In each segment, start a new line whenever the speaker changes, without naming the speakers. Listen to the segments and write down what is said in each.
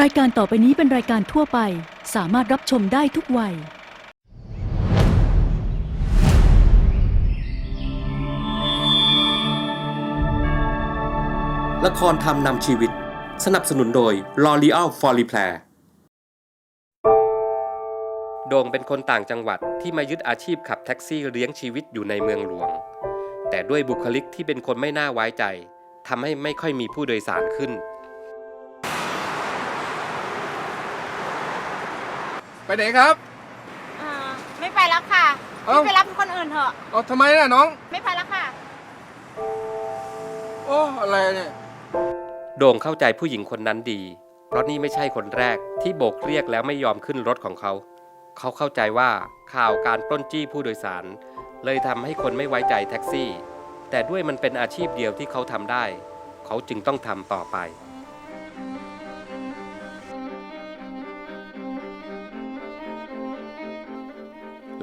รายการต่อไปนี้เป็นรายการทั่วไป สามารถรับชมได้ทุกวัย
ละครทำนำชีวิต สนับสนุนโดย L'Oreal f o r e p l a i r โด่งเป็นคนต่างจังหวัดที่มายึดอาชีพขับแท็กซี่เลี้ยงชีวิตอยู่ในเมืองหลวง แต่ด้วยบุคลิกที่เป็นคนไม่น่าไว้ใจทำให้ไม่ค่อยมีผู้โดยสารขึ้น
ไปไหนครับ
อ่าไม่ไปแล้วค่ะ
เอ้า
ไม่ไปรับคนอื่นเถอะ
เอาทำไมล่ะน้อง
ไม่ไปแล้วค่ะ
โอ้อะไรเนี่ย
โด่งเข้าใจผู้หญิงคนนั้นดี เพราะนี่ไม่ใช่คนแรกที่โบกเรียกแล้วไม่ยอมขึ้นรถของเขา เขาเข้าใจว่าข่าวการปล้นจี้ผู้โดยสาร เลยทำให้คนไม่ไว้ใจแท็กซี่ แต่ด้วยมันเป็นอาชีพเดียวที่เขาทำได้ เขาจึงต้องทำต่อไป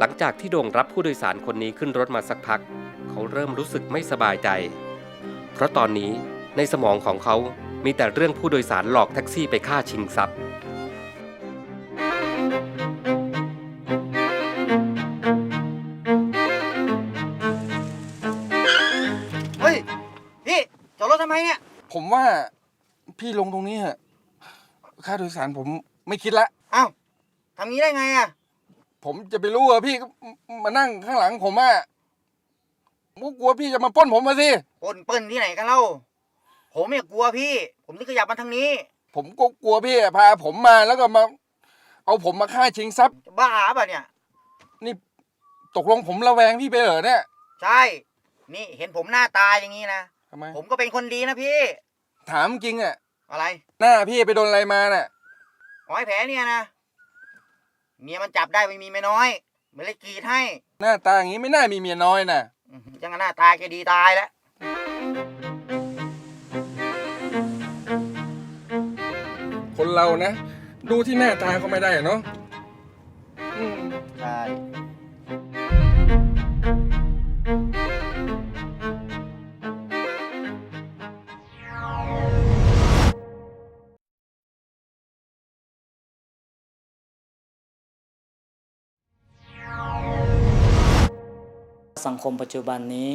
หลังจากที่โด่งรับผู้โดยสารคนนี้ขึ้นรถมาสักพัก เขาเริ่มรู้สึกไม่สบายใจ เพราะตอนนี้ในสมองของเขามีแต่เรื่องผู้โดยสารหลอกแท็กซี่ไปฆ่าชิงทรัพย์
เฮ้ย พี่จอดรถทำไมเนี่ย
ผมว่าพี่ลงตรงนี้เหอะค่าโดยสารผมไม่คิดละ
เอ้าทำงี้ได้ไงอะ
ผมจะไปรู้เหรอะพี่ก็มานั่งข้างหลังผมอะผมก็กลัวพี่จะมาปล้นผมมาสิ
ปนเปิ้นที่ไหนกันเล่า ผมเนี่ยกลัวพี่ ผมนี่ขยับมาทางนี้
ผมก็กลัวพี่อะพาผมมาแล้วก็มา เอาผมมาฆ่าชิงทรัพย์
จะบ้าป่ะเนี่ย
นี่ตกลงผมระแวงพี่ไปเหรอเนี่ย
ใช่ นี่เห็นผมหน้าตาอย่างนี้นะ
ทำไม
ผมก็เป็นคนดีนะพี่
ถามจริงอะ
อะไร
หน้าพี่ไปโดนอะไรมาน่ะ
หอยแผลเนี่ยนะ เมียมันจับได้ไม่มีไม่น้อยมันเลยกรีดให้
หน้าตาอย่างนี้ไม่น่ามีเมียน้อยน่ะ
อื้อหือยังกับหน้าตาแกดีตายแล้ว
คนเรานะ ดูที่หน้าตาก็ไม่ได้อะเนาะอืม
ใช่
สังคมปัจจุบันนี้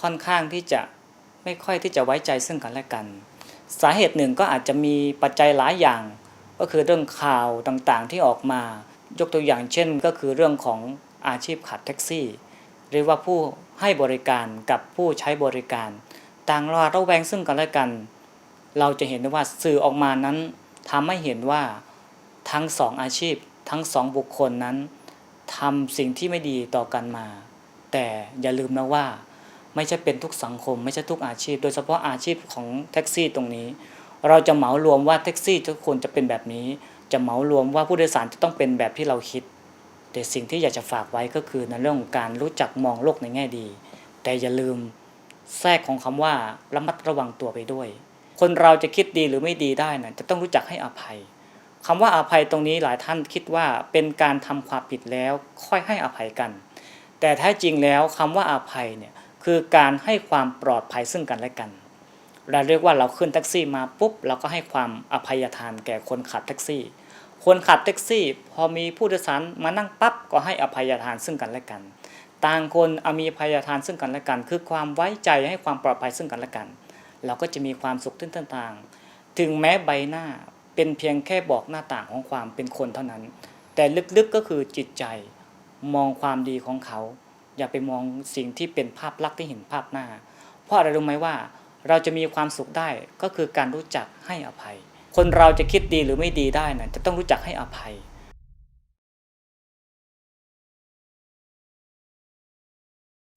ค่อนข้างที่จะไม่ค่อยที่จะไว้ใจซึ่งกันและกัน สาเหตุหนึ่งก็อาจจะมีปัจจัยหลายอย่าง ก็คือเรื่องข่าวต่างๆที่ออกมา ยกตัวอย่างเช่น ก็คือเรื่องของอาชีพขับแท็กซี่ หรือว่าผู้ให้บริการกับผู้ใช้บริการ ต่างระระแวงซึ่งกันและกัน เราจะเห็นได้ว่าสื่อออกมานั้นทำให้เห็นว่าทั้งสองอาชีพ ทั้งสองบุคคลนั้นทำสิ่งที่ไม่ดีต่อกันมา แต่อย่าลืมนะว่า ไม่ใช่เป็นทุกสังคม ไม่ใช่ทุกอาชีพ โดยเฉพาะอาชีพของแท็กซี่ตรงนี้ เราจะเหมารวมว่าแท็กซี่ทุกคนจะเป็นแบบนี้ จะเหมารวมว่าผู้โดยสารจะต้องเป็นแบบที่เราคิด แต่สิ่งที่อยากจะฝากไว้ก็คือในเรื่องของการรู้จักมองโลกในแง่ดี แต่อย่าลืมแทรกของคำว่าระมัดระวังตัวไปด้วย คนเราจะคิดดีหรือไม่ดีได้นะจะต้องรู้จักให้อภัยคำว่าอภัยตรงนี้หลายท่านคิดว่าเป็นการทำความผิดแล้วค่อยให้อภัยกัน แต่แท้จริงแล้วคำว่าอาภัยเนี่ยคือการให้ความปลอดภัยซึ่งกันและกัน เราเรียกว่าเราขึ้นแท็กซี่มาปุ๊บเราก็ให้ความอภัยทานแก่คนขับแท็กซี่ คนขับแท็กซี่ พอมีผู้โดยสารมานั่งปั๊บก็ให้อภัยทานซึ่งกันและกัน ต่างคนอมีอภัยทานซึ่งกันและกัน คือความไว้ใจให้ความปลอดภัยซึ่งกันและกัน เราก็จะมีความสุขตื้นต่างๆ ถึงแม้ใบหน้าเป็นเพียงแค่บอกหน้าต่างของความเป็นคนเท่านั้น แต่ลึกๆก็คือจิตใจ มองความดีของเขา อย่าไปมองสิ่งที่เป็นภาพลักษณ์ที่เห็นภาพหน้า เพราะอะไรรู้ไหมว่า เราจะมีความสุขได้ก็คือการรู้จักให้อภัย คนเราจะคิดดีหรือไม่ดีได้นะจะต้องรู้จักให้อภัย